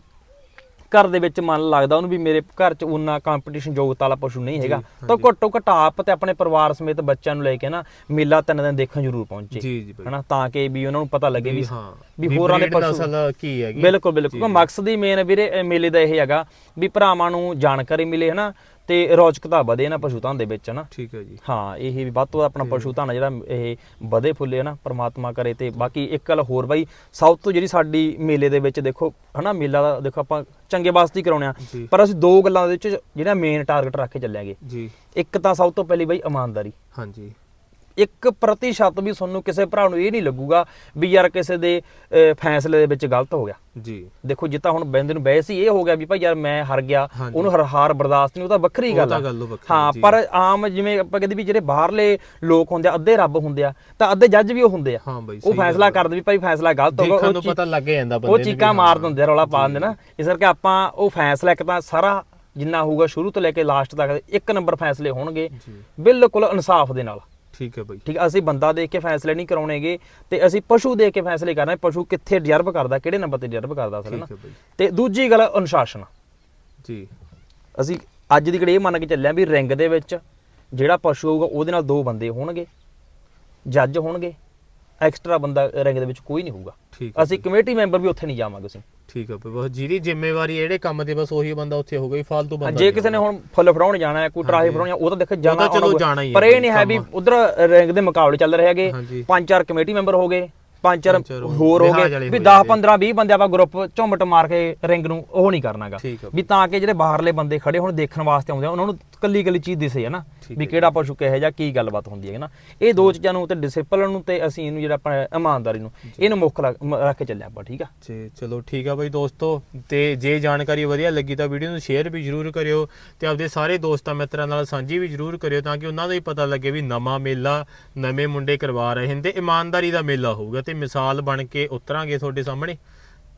ਘਰ ਦੇ ਵਿੱਚ ਮਨ ਲੱਗਦਾ ਉਹਨੂੰ ਵੀ ਮੇਰੇ ਘਰ 'ਚ ਉਨਾ ਕੰਪੀਟੀਸ਼ਨ ਯੋਗਤਾ ਵਾਲਾ ਪਸ਼ੂ ਨਹੀਂ ਹੈਗਾ। ਤਾਂ ਘੱਟੋ ਘੱਟ ਆਪ ਤੇ ਆਪਣੇ ਪਰਿਵਾਰ ਸਮੇਤ ਬੱਚਿਆਂ ਨੂੰ ਲੈ ਕੇ ਨਾ ਮੇਲਾ ਤਿੰਨ ਦਿਨ ਦੇਖਣ ਜ਼ਰੂਰ ਪਹੁੰਚੇ ਹਨਾ ਤਾਂ ਕਿ ਵੀ ਉਹਨਾਂ ਨੂੰ ਪਤਾ ਲੱਗੇ ਵੀ ਹਾਂ ਵੀ ਹੋਰਾਂ ਦੇ ਪਸ਼ੂ ਕੀ ਹੈਗੀ। ਬਿਲਕੁਲ ਬਿਲਕੁਲ। ਮਕਸਦ ਹੀ ਮੇਨ ਵੀਰੇ ਮੇਲੇ ਦਾ ਇਹ ਹੈਗਾ ਵੀ ਭਰਾਵਾਂ ਨੂੰ ਜਾਣਕਾਰੀ ਮਿਲੇ ਹਨਾ ਤੇ ਰੌਚਕਤਾ ਵਧੇ ਨਾ ਪਸ਼ੂ ਧਨ ਦੇ ਵਿੱਚ ਹਨਾ? ਠੀਕ ਹੈ ਜੀ। ਹਾਂ ਇਹ ਵੀ ਵੱਧ ਤੋਂ ਆਪਣਾ ਪਸ਼ੂ ਧਨ ਜਿਹੜਾ ਇਹ ਵਧੇ ਫੁੱਲੇ ਹਨਾ? ਪ੍ਰਮਾਤਮਾ ਕਰੇ ਤੇ ਬਾਕੀ ਇੱਕ ਗੱਲ ਹੋਰ ਬਾਈ ਸਭ ਤੋਂ ਜਿਹੜੀ ਸਾਡੀ ਮੇਲੇ ਦੇ ਵਿੱਚ ਦੇਖੋ ਹਨਾ ਮੇਲਾ ਦਾ ਦੇਖੋ ਆਪਾਂ ਚੰਗੇ ਵਾਸਤੇ ਹੀ ਕਰਾਉਣੇ ਆ ਪਰ ਅਸੀਂ ਦੋ ਗੱਲਾਂ ਦੇ ਵਿੱਚ ਜਿਹੜਾ ਮੇਨ ਟਾਰਗੇਟ ਰੱਖ ਕੇ ਚੱਲਾਂਗੇ। ਜੀ। ਇੱਕ ਤਾਂ ਸਭ ਤੋਂ ਪਹਿਲੀ ਬਾਈ ਇਮਾਨਦਾਰੀ। ਹਾਂਜੀ। ਇੱਕ ਪ੍ਰਤੀਸ਼ਤ ਵੀ ਤੁਹਾਨੂੰ ਕਿਸੇ ਭਰਾ ਨੂੰ ਇਹ ਨਹੀਂ ਲੱਗੂਗਾ ਵੀ ਯਾਰ ਕਿਸੇ ਦੇ ਫੈਸਲੇ ਦੇ ਵਿੱਚ ਗਲਤ ਹੋ ਗਿਆ ਜੀ ਦੇਖੋ ਜਿੱਤਾ ਹੁਣ ਬੰਦੇ ਨੂੰ ਬਹਿਸ ਹੀ ਇਹ ਹੋ ਗਿਆ ਵੀ ਭਾਈ ਯਾਰ ਮੈਂ ਹਾਰ ਗਿਆ। ਉਹਨੂੰ ਹਰ ਹਾਰ ਬਰਦਾਸ਼ਤ ਨਹੀਂ ਉਹ ਤਾਂ ਵੱਖਰੀ ਗੱਲ ਆ ਹਾਂ ਜੀ। ਪਰ ਆਮ ਜਿਵੇਂ ਆਪਾਂ ਕਹਿੰਦੇ ਵੀ ਜਿਹੜੇ ਬਾਹਰਲੇ ਲੋਕ ਹੁੰਦੇ ਆ ਅੱਧੇ ਰੱਬ ਹੁੰਦੇ ਆ ਤਾਂ ਅੱਧੇ ਜੱਜ ਵੀ ਉਹ ਹੁੰਦੇ ਆ ਉਹ ਫੈਸਲਾ। ਕਰਦੇ ਵੀ ਭਾਈ ਫੈਸਲਾ ਗਲਤ ਹੋਗਾ ਉਹ ਨੂੰ ਪਤਾ ਲੱਗ ਜਾਂਦਾ ਬੰਦੇ ਉਹ ਨੂੰ ਚੀਕਾਂ। ਮਾਰ ਦਿੰਦੇ ਆ, ਰੌਲਾ ਪਾ ਦਿੰਦੇ ਨਾ ਇਸ ਕਰਕੇ ਆਪਾਂ ਉਹ ਫੈਸਲਾ ਇੱਕ ਤਾਂ ਸਾਰਾ ਜਿੰਨਾ ਹੋਊਗਾ ਸ਼ੁਰੂ ਤੋਂ ਲੈ ਕੇ ਲਾਸਟ ਤੱਕ ਇੱਕ ਨੰਬਰ ਫੈਸਲੇ ਹੋਣਗੇ ਜੀ ਬਿਲਕੁਲ ਇਨਸਾਫ ਦੇ ਨਾਲ ਠੀਕ ਹੈ ਬਈ। ਠੀਕ ਅਸੀਂ ਬੰਦਾ ਦੇਖ ਕੇ ਫੈਸਲੇ ਨਹੀਂ ਕਰਾਉਣੇਗੇ ਤੇ ਅਸੀਂ ਪਸ਼ੂ ਦੇਖ ਕੇ ਫੈਸਲੇ ਕਰਨਾ ਪਸ਼ੂ ਕਿੱਥੇ ਡਿਜ਼ਰਵ ਕਰਦਾ ਕਿਹੜੇ ਨੰਬਰ ਤੇ ਡਿਜ਼ਰਵ ਕਰਦਾ ਅਸਲ ਨਾ। ਤੇ ਦੂਜੀ ਗੱਲ ਅਨੁਸ਼ਾਸਨ। ਜੀ। ਅਸੀਂ ਅੱਜ ਦੀ ਘੜੀ ਇਹ ਮੰਨ ਕੇ ਚੱਲਿਆ ਵੀ ਰਿੰਗ ਦੇ ਵਿੱਚ ਜਿਹੜਾ ਪਸ਼ੂ ਹੋਊਗਾ ਉਹਦੇ ਨਾਲ ਦੋ ਬੰਦੇ ਹੋਣਗੇ ਜੱਜ ਹੋਣਗੇ ਐਕਸਟਰਾ ਬੰਦਾ ਰਿੰਗ ਦੇ ਵਿੱਚ ਕੋਈ ਨਹੀਂ ਹੋਊਗਾ। ਅਸੀਂ ਕਮੇਟੀ ਮੈਂਬਰ ਵੀ ਉੱਥੇ ਨਹੀਂ ਜਾਵਾਂਗੇ ਅਸੀਂ। ਠੀਕ ਹੈ ਬਈ ਬਸ ਜਿਹਦੀ ਜ਼ਿੰਮੇਵਾਰੀ ਜਿਹੜੇ ਕੰਮ ਤੇ ਬਸ ਉਹੀ ਬੰਦਾ ਉੱਥੇ ਹੋਊਗਾ ਹੀ ਫालतू ਬੰਦਾ ਜੇ ਕਿਸੇ ਨੇ ਹੁਣ ਫੁੱਲ ਫੜਾਉਣ ਜਾਣਾ ਹੈ ਕੋਈ ਟਰਾਹੀ ਫੜਾਉਣੀ ਆ, ਉਹ ਤਾਂ ਦੇਖੋ ਜਾਣਾ ਪਰ ਇਹ ਨਹੀਂ ਹੈ। ਵੀ ਉਧਰ ਰਿੰਗ ਦੇ ਮੁਕਾਬਲੇ ਚੱਲ ਰਹੇ ਹੈਗੇ ਪੰਜ ਚਾਰ ਕਮੇਟੀ ਮੈਂਬਰ ਹੋ ਗਏ। ਪੰਜ ਚਾਰ ਪੰਜ ਚਾਰ ਹੋਰ ਹੋ ਗਏ ਵੀ ਹੋ 10 ਜਾਂਦੇ। 15 20 ਬੰਦੇ ਆਪਾਂ ਗਰੁੱਪ ਝੁੰਮਟ ਮਾਰ ਕੇ ਰਿੰਗ ਨੂੰ ਉਹ ਨਹੀਂ ਕਰਨਾਗਾ। ਵੀ ਤਾਂ ਕਿ ਜਿਹੜੇ ਬਾਹਰਲੇ ਬੰਦੇ ਖੜੇ ਹੁਣ ਦੇਖਣ ਵਾਸਤੇ ਆਉਂਦੇ ਆ ਉਹਨਾਂ ਨੂੰ ਕੱਲੀ ਕੱਲੀ ਚੀਜ਼ ਦਿਸੇ ਹੈ ਨਾ। ਵੀ ਕਿਹੜਾ ਪਸ਼ੂ ਕਿਹੋ ਜਿਹਾ ਕੀ ਗੱਲਬਾਤ ਹੁੰਦੀ ਹੈ ਨਾ। ਇਹ ਦੋ ਚੀਜ਼ਾਂ ਨੂੰ ਤੇ ਡਿਸਪਲਿਨ ਨੂੰ ਤੇ ਅਸੀਂ ਇਹਨੂੰ ਜਿਹੜਾ ਆਪਣਾ ਇਮਾਨਦਾਰੀ ਨੂੰ ਇਹਨੂੰ ਮੁੱਖ ਰੱਖ ਕੇ ਚੱਲਿਆ ਆਪਾਂ ਠੀਕ ਆ? ਜੀ ਚਲੋ ਠੀਕ ਆ ਬਈ ਦੋਸਤੋ। ਤੇ ਜੇ ਜਾਣਕਾਰੀ ਵਧੀਆ ਲੱਗੀ ਤਾਂ ਵੀਡੀਓ ਨੂੰ ਸ਼ੇਅਰ ਵੀ ਜਰੂਰ ਕਰਿਓ ਤੇ ਆਪਦੇ ਸਾਰੇ ਦੋਸਤਾਂ ਮਿੱਤਰਾਂ ਨਾਲ ਸਾਂਝੀ ਵੀ ਜਰੂਰ ਕਰਿਓ ਤਾਂ ਕਿ ਉਹਨਾਂ ਨੂੰ ਵੀ ਪਤਾ ਲੱਗੇ ਵੀ ਨਵਾਂ ਮੇਲਾ ਨਵੇਂ ਮੁੰਡੇ ਕਰਵਾ ਰਹੇ ਹਨ ਤੇ ਇਮਾਨਦਾਰੀ ਦਾ ਮੇਲਾ ਹੋਊਗਾ ਤੇ ਮਿਸਾਲ ਬਣ ਕੇ ਉਤਰਾਂਗੇ ਤੁਹਾਡੇ ਸਾਹਮਣੇ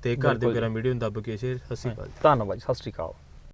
ਤੇ ਘਰ ਦੇ। ਕਰਾਂ ਵੀਡੀਓ ਨੂੰ ਦੱਬ ਕੇ ਸ਼ੇਅਰ। ਸਤਿ ਸ਼੍ਰੀ ਅਕਾਲ ਧੰਨਵਾਦ ਸਤਿ ਸ਼੍ਰੀ ਅਕਾਲ।